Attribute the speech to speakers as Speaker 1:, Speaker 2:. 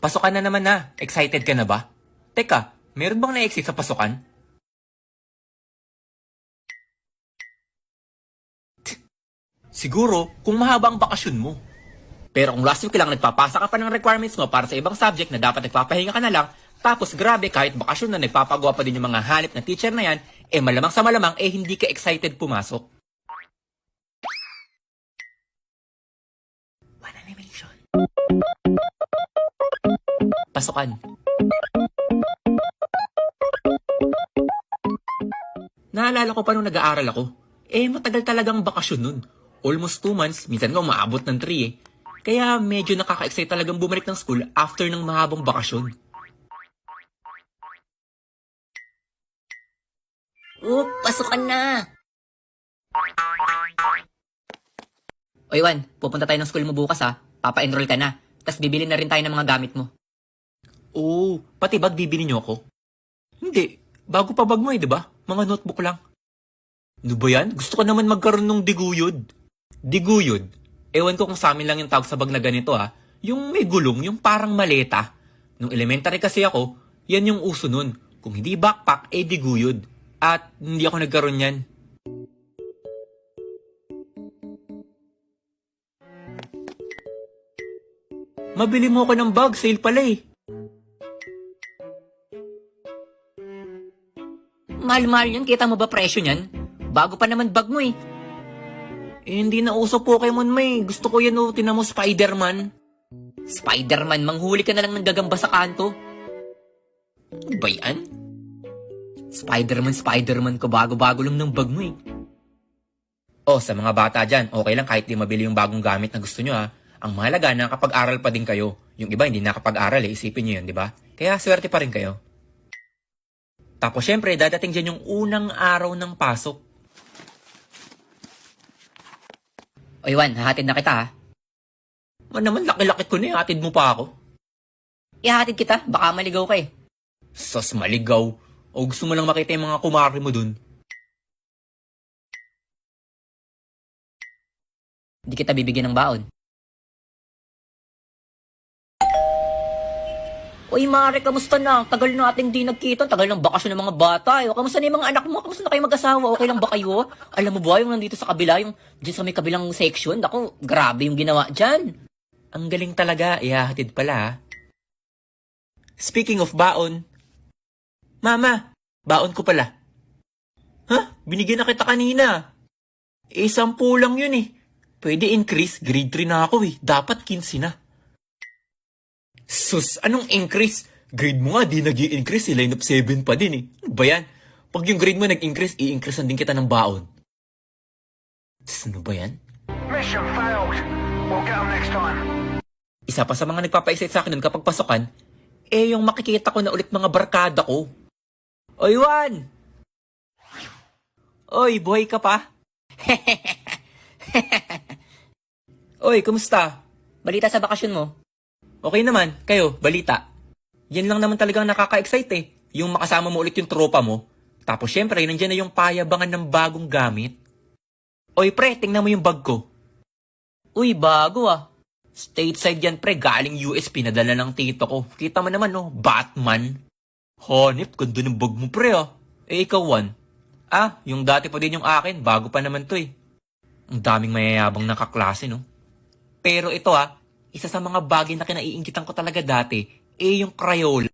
Speaker 1: Pasukan na naman na. Excited ka na ba? Teka, meron bang na-exit sa pasukan? Siguro, kung mahaba ang bakasyon mo. Pero kung last week lang nagpapasa ka pa ng requirements mo para sa ibang subject na dapat nagpapahinga ka na lang, tapos grabe kahit bakasyon na nagpapagawa pa din yung mga hanip na teacher na yan, eh malamang sa malamang eh hindi ka excited pumasok. Pasukan. Naalala ko pa nung nag-aaral ako. Eh, matagal talagang bakasyon nun. Almost two months, minsan nga umaabot ng three eh. Kaya medyo nakaka-excite talagang bumalik ng school after ng mahabang bakasyon.
Speaker 2: Oh, pasukan na. O Iwan, pupunta tayo ng school mo bukas ha. Papa-enroll ka na. Tapos bibili na rin tayo ng mga gamit mo.
Speaker 1: Oo, pati bag bibili niyo ako? Hindi, bago pa bag mo eh, di ba? Mga notebook lang. Ano ba yan? Gusto ko naman magkaroon ng diguyod. Diguyod? Ewan ko kung sa amin lang yung tawag sa bag na ganito ha. Yung may gulong, yung parang maleta. Nung elementary kasi ako, yan yung uso nun. Kung hindi backpack, eh diguyod. At hindi ako nagkaroon yan. Mabili mo ako ng bag, sale pala eh.
Speaker 2: Mahal-mahal yun, kita mo ba presyo niyan? Bago pa naman bag mo eh.
Speaker 1: Eh, hindi na uso Pokemon may. Gusto ko yan o, tinan mo Spider-Man.
Speaker 2: Spider-Man, manghuli ka na lang ng gagamba sa kanto.
Speaker 1: Ano ba yan?
Speaker 2: Spider-Man, Spider-Man ko, bago-bago lang ng bag mo eh.
Speaker 1: Oh, sa mga bata dyan, okay lang kahit di mabili yung bagong gamit na gusto nyo ha. Ang mahalaga, nakapag-aral pa din kayo. Yung iba hindi nakapag-aral eh, isipin nyo yun, di ba? Kaya swerte pa rin kayo. Tapos syempre, dadating dyan yung unang araw ng pasok.
Speaker 2: O Iwan, hahatid na kita ha.
Speaker 1: Man naman, laki-laki ko na eh, hatid mo pa ako.
Speaker 2: Ihahatid kita, baka maligaw ka eh.
Speaker 1: Sos, maligaw. O gusto mo lang makita yung mga kumari mo dun.
Speaker 2: Hindi kita bibigyan ng baon. Uy, Mare, kamusta na? Tagal na ating di nagkita. Tagal ng bakasyon ng mga bata. Eh. Kamusta na yung mga anak mo? Kamusta na kayo mag-asawa? Okay lang ba kayo? Alam mo ba, yung nandito sa kabila, yung dyan sa may kabilang section, ako, grabe yung ginawa dyan.
Speaker 1: Ang galing talaga, ihahatid pala. Speaking of baon. Mama, baon ko pala. Ha? Binigyan na kita kanina. Eh, sampu lang yun eh. Pwede increase, grade 3 na ako eh. Dapat 15 na. Sus, anong increase? Grade mo nga, di nag increase eh. Line of 7 pa din eh. Ano ba yan? Pag yung grade mo nag-increase, i-increase din kita ng baon. Sus, ano ba yan?
Speaker 3: Mission failed. We'll get next time.
Speaker 1: Isa pa sa mga nagpapa-excite sa akin nun kapag pasukan, eh yung makikita ko na ulit mga barkada ko. Oy, Juan! Oy, buhay ka pa? Oy, kumusta?
Speaker 2: Balita sa bakasyon mo?
Speaker 1: Okay naman, kayo, balita. Yan lang naman talagang nakaka-excite eh. Yung makasama mo ulit yung tropa mo. Tapos syempre, nandiyan na yung payabangan ng bagong gamit. Oy, pre, tingnan mo yung bag ko.
Speaker 2: Uy, bago ah.
Speaker 1: Stateside yan, pre. Galing US, pinadala ng tito ko. Kita mo naman, no? Batman. Hanip, ganda ng bag mo, pre, ah. Eh, ikaw, Juan. Ah, yung dati pa din yung akin. Bago pa naman to, eh. Ang daming mayayabang na kaklase, no? Pero ito, ah, isa sa mga bagay na kinaiingkitan ko talaga dati, eh, yung Crayola.